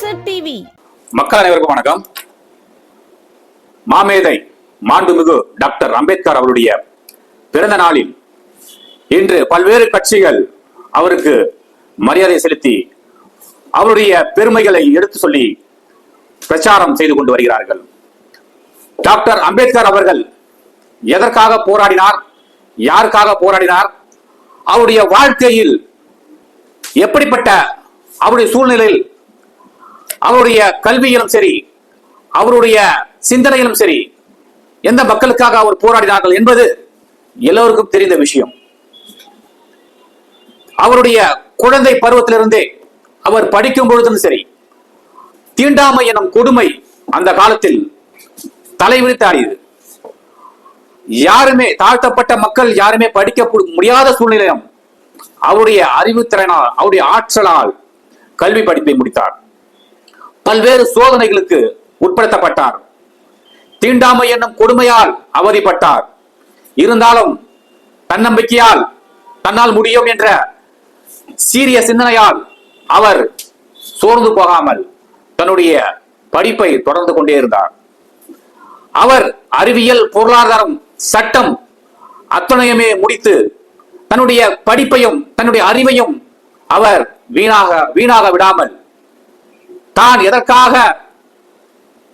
TV மக்கள் அனைவருக்கும் வணக்கம். மாமேதை மாண்புமிகு டாக்டர் அம்பேத்கர் அவருடைய பிறந்த நாளில் இன்று பல்வேறு கட்சிகள் அவருக்கு மரியாதை செலுத்தி அவருடைய பெருமைகளை எடுத்து சொல்லி பிரச்சாரம் செய்து கொண்டு வருகிறார்கள். டாக்டர் அம்பேத்கர் அவர்கள் எதற்காக போராடினார்? யாருக்காக போராடினார்? அவருடைய வாழ்க்கையில் எப்படிப்பட்ட அவருடைய சூழ்நிலையில் அவருடைய கல்வியிலும் சரி அவருடைய சிந்தனையிலும் சரி எந்த மக்களுக்காக அவர் போராடினார்கள் என்பது எல்லோருக்கும் தெரிந்த விஷயம். அவருடைய குழந்தை பருவத்திலிருந்தே அவர் படிக்கும் பொழுதும் சரி தீண்டாமை எனும் கொடுமை அந்த காலத்தில் தலைவிரித்தாடியது. யாருமே தாழ்த்தப்பட்ட மக்கள் யாருமே படிக்க முடியாத சூழ்நிலையும் அவருடைய அறிவுத்திறனால் அவருடைய ஆற்றலால் கல்வி படிப்பை முடித்தார். பல்வேறு சோதனைகளுக்கு உட்படுத்தப்பட்டார். தீண்டாமை என்னும் கொடுமையால் அவதிப்பட்டார். இருந்தாலும் தன்னம்பிக்கையால் தன்னால் முடியும் என்ற சீரிய சிந்தனையால் அவர் சோர்ந்து போகாமல் தன்னுடைய படிப்பை தொடர்ந்து கொண்டே இருந்தார். அவர் அறிவியல் பொருளாதாரம் சட்டம் அத்தனையுமே முடித்து தன்னுடைய படிப்பையும் தன்னுடைய அறிவையும் அவர் வீணாக வீணாக விடாமல் தான் எதற்காக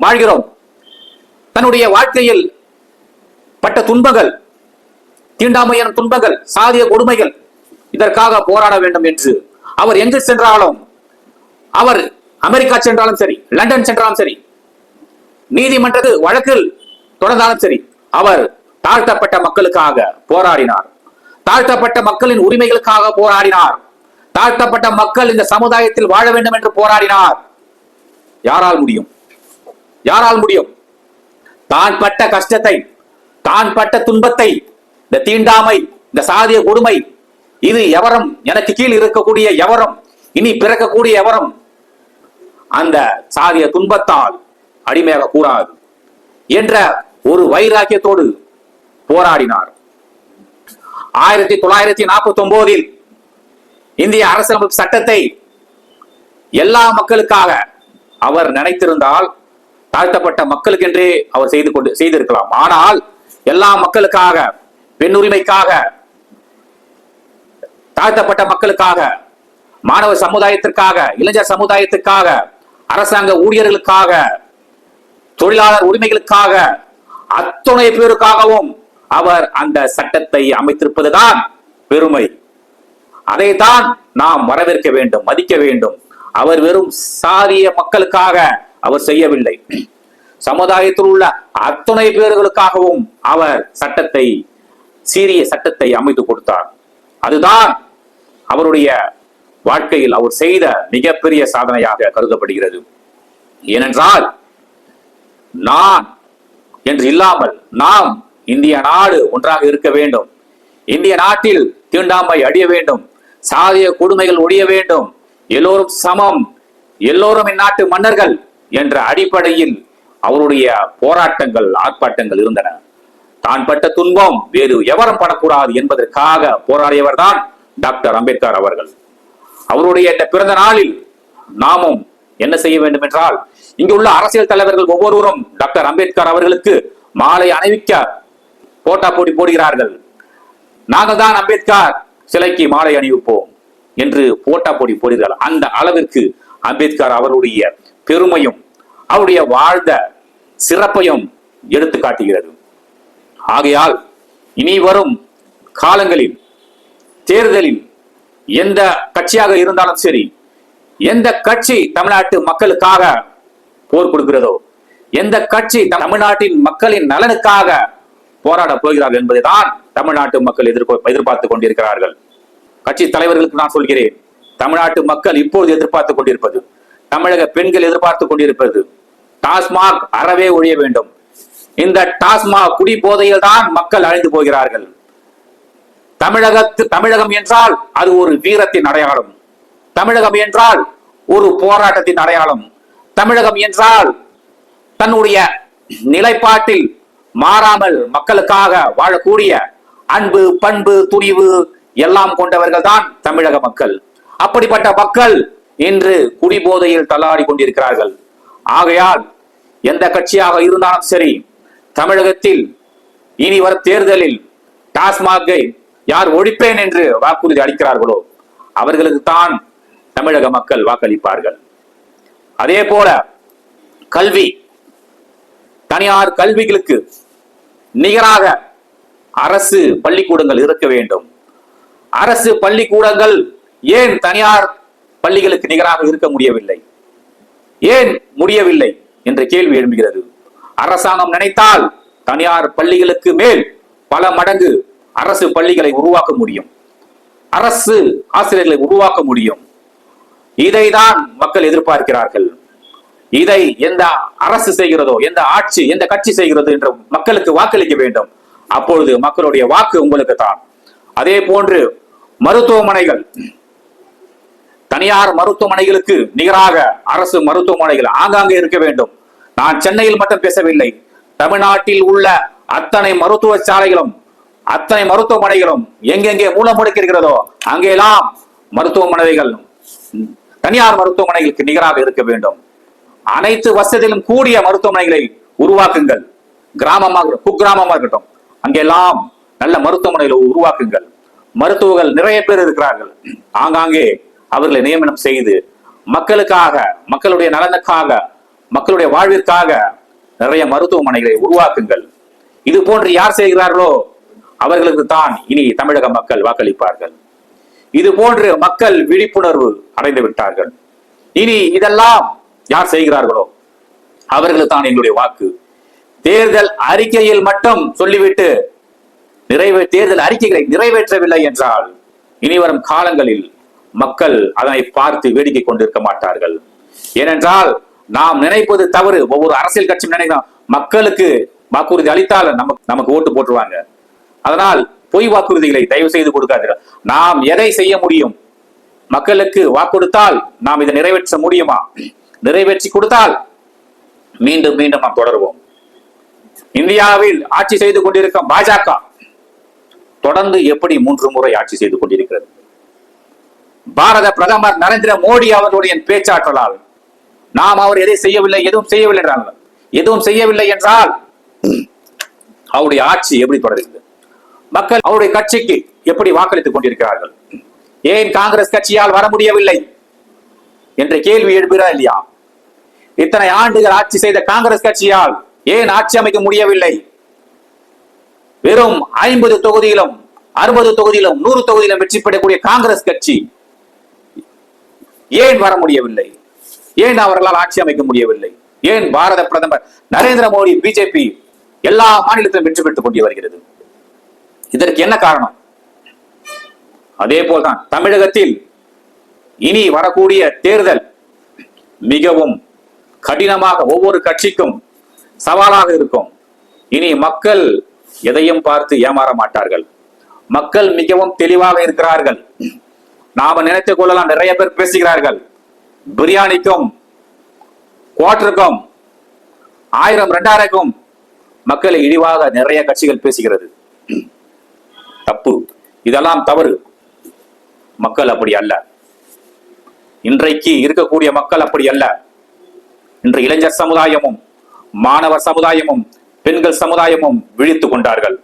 வாழ்கிறோம்? தன்னுடைய வாழ்க்கையில் பட்ட துன்பங்கள் தீண்டாமையான துன்பங்கள் சாதிய கொடுமைகள் இதற்காக போராட வேண்டும் என்று அவர் எங்கு சென்றாலும் அவர் அமெரிக்கா சென்றாலும் சரி லண்டன் சென்றாலும் சரி நீதிமன்றது வழக்கில் தொடர்ந்தாலும் சரி அவர் தாழ்த்தப்பட்ட மக்களுக்காக போராடினார். தாழ்த்தப்பட்ட மக்களின் உரிமைகளுக்காக போராடினார். தாழ்த்தப்பட்ட மக்கள் இந்த சமுதாயத்தில் வாழ வேண்டும் என்று போராடினார். யாரால் முடியும்? யாரால் முடியும்? தான் பட்ட கஷ்டத்தை தான் பட்ட துன்பத்தை இந்த தீண்டாமை இந்த சாதிய கொடுமை இது எவரும் எனக்கு கீழ் இருக்கக்கூடிய எவரும் இனி பிறக்கக்கூடிய எவரும் அந்த சாதிய துன்பத்தால் அடிமையாக கூடாது என்ற ஒரு வைராக்கியத்தோடு போராடினார். ஆயிரத்தி தொள்ளாயிரத்தி நாற்பத்தி ஒன்பதில் இந்திய அரசியலமைப்பு சட்டத்தை எல்லா மக்களுக்காக அவர் நினைத்திருந்தால் தாழ்த்தப்பட்ட மக்களுக்கென்றே அவர் செய்து கொண்டு செய்திருக்கலாம். ஆனால் எல்லா மக்களுக்காக பெண் உரிமைக்காக தாழ்த்தப்பட்ட மக்களுக்காக மாணவ சமுதாயத்திற்காக இளைஞர் சமுதாயத்திற்காக அரசாங்க ஊழியர்களுக்காக தொழிலாளர் உரிமைகளுக்காக அத்துணை பேருக்காகவும் அவர் அந்த சட்டத்தை அமைத்திருப்பதுதான் பெருமை. அதைத்தான் நாம் வரவேற்க வேண்டும் மதிக்க வேண்டும். அவர் வெறும் சாதிய மக்களுக்காக அவர் செய்யவில்லை. சமுதாயத்தில் உள்ள அத்துணை பேர்களுக்காகவும் அவர் சட்டத்தை சீரிய சட்டத்தை அமைத்து கொடுத்தார். அதுதான் அவருடைய வாழ்க்கையில் அவர் செய்த மிகப்பெரிய சாதனையாக கருதப்படுகிறது. ஏனென்றால் நான் என்று இல்லாமல் நாம் இந்திய நாடு ஒன்றாக இருக்க வேண்டும். இந்திய நாட்டில் தீண்டாமை அடிய வேண்டும். சாதிய கொடுமைகள் ஒழிய வேண்டும். எல்லோரும் சமம். எல்லோரும் இந்நாட்டு மன்னர்கள் என்ற அடிப்படையில் அவருடைய போராட்டங்கள் ஆர்ப்பாட்டங்கள் இருந்தன. தான் பட்ட துன்பம் வேறு எவரும் படக்கூடாது என்பதற்காக போராடியவர் தான் டாக்டர் அம்பேத்கர் அவர்கள். அவருடைய இந்த பிறந்த நாளில் நாமும் என்ன செய்ய வேண்டும் என்றால் இங்கு உள்ள அரசியல் தலைவர்கள் ஒவ்வொருவரும் டாக்டர் அம்பேத்கர் அவர்களுக்கு மாலை அணிவிக்க போட்டா போட்டி போடுகிறார்கள். நாங்கள் தான் அம்பேத்கர் சிலைக்கு மாலை அணிவிப்போம். என்று போட்டா போடி போடுகிறார் அந்த அளவிற்கு அம்பேத்கர் அவருடைய பெருமையும் அவருடைய வாழ்ந்த சிறப்பையும் எடுத்து காட்டுகிறது. ஆகையால் இனி வரும் காலங்களில் தேர்தலில் எந்த கட்சியாக இருந்தாலும் சரி எந்த கட்சி தமிழ்நாட்டு மக்களுக்காக போர் கொடுக்கிறதோ எந்த கட்சி தமிழ்நாட்டின் மக்களின் நலனுக்காக போராட போகிறார்கள் என்பதைதான் தமிழ்நாட்டு மக்கள் எதிர்ப்பு எதிர்பார்த்து கொண்டிருக்கிறார்கள். கட்சி தலைவர்களுக்கு நான் சொல்கிறேன் தமிழ்நாட்டு மக்கள் இப்போது எதிர்பார்த்து கொண்டிருப்பது தமிழக பெண்கள் எதிர்பார்த்து கொண்டிருப்பது டாஸ்மாக் அறவே ஒழிய வேண்டும். இந்த டாஸ்மாக் குடி போதையில் தான் மக்கள் அழிந்து போகிறார்கள். தமிழகத்து தமிழகம் என்றால் அது ஒரு வீரத்தின் அடையாளம். தமிழகம் என்றால் ஒரு போராட்டத்தின் அடையாளம். தமிழகம் என்றால் தன்னுடைய நிலைப்பாட்டில் மாறாமல் மக்களுக்காக வாழக்கூடிய அன்பு பண்பு துணிவு எல்லாம் கொண்டவர்கள் தான் தமிழக மக்கள். அப்படிப்பட்ட மக்கள் இன்று குடிபோதையில் தள்ளாடி கொண்டிருக்கிறார்கள். ஆகையால் எந்த கட்சியாக இருந்தாலும் சரி தமிழகத்தில் இனி வரும் தேர்தலில் டாஸ்மாகை யார் ஒழிப்பேன் என்று வாக்குறுதி அளிக்கிறார்களோ அவர்களுக்கு தான் தமிழக மக்கள் வாக்களிப்பார்கள். அதே போல கல்வி தனியார் கல்விகளுக்கு நிகராக அரசு பள்ளிக்கூடங்கள் இருக்க வேண்டும். அரசு பள்ளிக்கூடங்கள் ஏன் தனியார் பள்ளிகளுக்கு நிகராக இருக்க முடியவில்லை? ஏன் முடியவில்லை என்ற கேள்வி எழும்புகிறது. அரசாங்கம் நினைத்தால் தனியார் பள்ளிகளுக்கு மேல் பல மடங்கு அரசு பள்ளிகளை உருவாக்க முடியும். அரசு ஆசிரியர்களை உருவாக்க முடியும். இதைதான் மக்கள் எதிர்பார்க்கிறார்கள். இதை எந்த அரசு செய்கிறதோ எந்த ஆட்சி எந்த கட்சி செய்கிறதோ என்று மக்களுக்கு வாக்களிக்க வேண்டும். அப்பொழுது மக்களுடைய வாக்கு உங்களுக்கு தான் அதே போன்று மருத்துவமனைகள். தனியார் மருத்துவமனைகளுக்கு நிகராக அரசு மருத்துவமனைகள் ஆங்காங்கே இருக்க வேண்டும். நான் சென்னையில் மட்டும் பேசவில்லை. தமிழ்நாட்டில் உள்ள அத்தனை மருத்துவ சாலைகளும் அத்தனை மருத்துவமனைகளும் எங்கெங்கே மூலம் அங்கெல்லாம் மருத்துவமனைகள் தனியார் மருத்துவமனைகளுக்கு நிகராக இருக்க வேண்டும். அனைத்து வசதியிலும் கூடிய மருத்துவமனைகளை உருவாக்குங்கள். கிராமமாக குக்கிராமமா இருக்கட்டும். அங்கெல்லாம் நல்ல மருத்துவமனையில உருவாக்குங்கள். மருத்துவர்கள் நிறைய பேர் இருக்கிறார்கள். ஆங்காங்கே அவர்களை நியமனம் செய்து மக்களுக்காக மக்களுடைய நலனுக்காக மக்களுடைய வாழ்விற்காக நிறைய மருத்துவமனைகளை உருவாக்குங்கள். இது போன்று யார் செய்கிறார்களோ அவர்களுக்கு தான் இனி தமிழக மக்கள் வாக்களிப்பார்கள். இது போன்று மக்கள் விழிப்புணர்வு அடைந்து விட்டார்கள். இனி இதெல்லாம் யார் செய்கிறார்களோ அவர்களுக்கு தான் எங்களுடைய வாக்கு. தேர்தல் அறிக்கையில் மட்டும் சொல்லிவிட்டு நிறைவே தேர்தல் அறிக்கைகளை நிறைவேற்றவில்லை என்றால் இனி வரும் காலங்களில் மக்கள் அதனை பார்த்து வேடிக்கை கொண்டிருக்க மாட்டார்கள். ஏனென்றால் நாம் நினைப்பது தவறு. ஒவ்வொரு அரசியல் கட்சியும் நினைக்கிறோம் மக்களுக்கு வாக்குறுதி அளித்தால் நமக்கு நமக்கு ஓட்டு போட்டுருவாங்க. அதனால் பொய் வாக்குறுதிகளை தயவு செய்து கொடுக்காதீர்கள். நாம் எதை செய்ய முடியும்? மக்களுக்கு வாக்கொடுத்தால் நாம் இதை நிறைவேற்ற முடியுமா? நிறைவேற்றி கொடுத்தால் மீண்டும் மீண்டும் நாம் தொடருவோம். இந்தியாவில் ஆட்சி செய்து கொண்டிருக்கும் பாஜக தொடர்ந்து எப்படி மூன்று முறை ஆட்சி செய்து கொண்டிருக்கிறது? பாரத பிரதமர் நரேந்திர மோடி அவர்களுடைய பேச்சாற்றலால் நாம் அவர் எதை செய்யவில்லை எதுவும் செய்யவில்லை என்றால் எதுவும் செய்யவில்லை என்றால் அவருடைய ஆட்சி எப்படி தொடர்கிறது? மக்கள் அவருடைய கட்சிக்கு எப்படி வாக்களித்துக் கொண்டிருக்கிறார்கள்? ஏன் காங்கிரஸ் கட்சியால் வர முடியவில்லை? என்ற கேள்வி எழுப்புகிறா இல்லையா? இத்தனை ஆண்டுகள் ஆட்சி செய்த காங்கிரஸ் கட்சியால் ஏன் ஆட்சி அமைக்க முடியவில்லை? வெறும் ஐம்பது தொகுதியிலும் அறுபது தொகுதியிலும் நூறு தொகுதியிலும் வெற்றி பெறக்கூடிய காங்கிரஸ் கட்சி ஏன் வர முடியவில்லை? ஏன் அவர்களால் ஆட்சி அமைக்க முடியவில்லை? ஏன் பாரத பிரதமர் நரேந்திர மோடி பிஜேபி எல்லா மாநிலத்திலும் வெற்றி பெற்றுக் கொண்டு வருகிறது? இதற்கு என்ன காரணம்? அதே போல்தான் தமிழகத்தில் இனி வரக்கூடிய தேர்தல் மிகவும் கடினமாக ஒவ்வொரு கட்சிக்கும் சவாலாக இருக்கும். இனி மக்கள் எதையும் பார்த்து ஏமாற மாட்டார்கள். மக்கள் மிகவும் தெளிவாக இருக்கிறார்கள். நாம நினைத்துக் கொள்ளலாம் நிறைய பேர் பேசுகிறார்கள். பிரியாணிக்கும் குவாட்டருக்கும் ஆயிரம் ரெண்டாயிரக்கும் மக்களை இழிவாக நிறைய கட்சிகள் பேசுகிறது. தப்பு. இதெல்லாம் தவறு. மக்கள் அப்படி அல்ல. இன்றைக்கு இருக்கக்கூடிய மக்கள் அப்படி அல்ல. இன்று இளைஞர் சமுதாயமும் மாணவர் சமுதாயமும் பெண்கள் சமுதாயமும் விழித்துக் கொண்டார்கள்.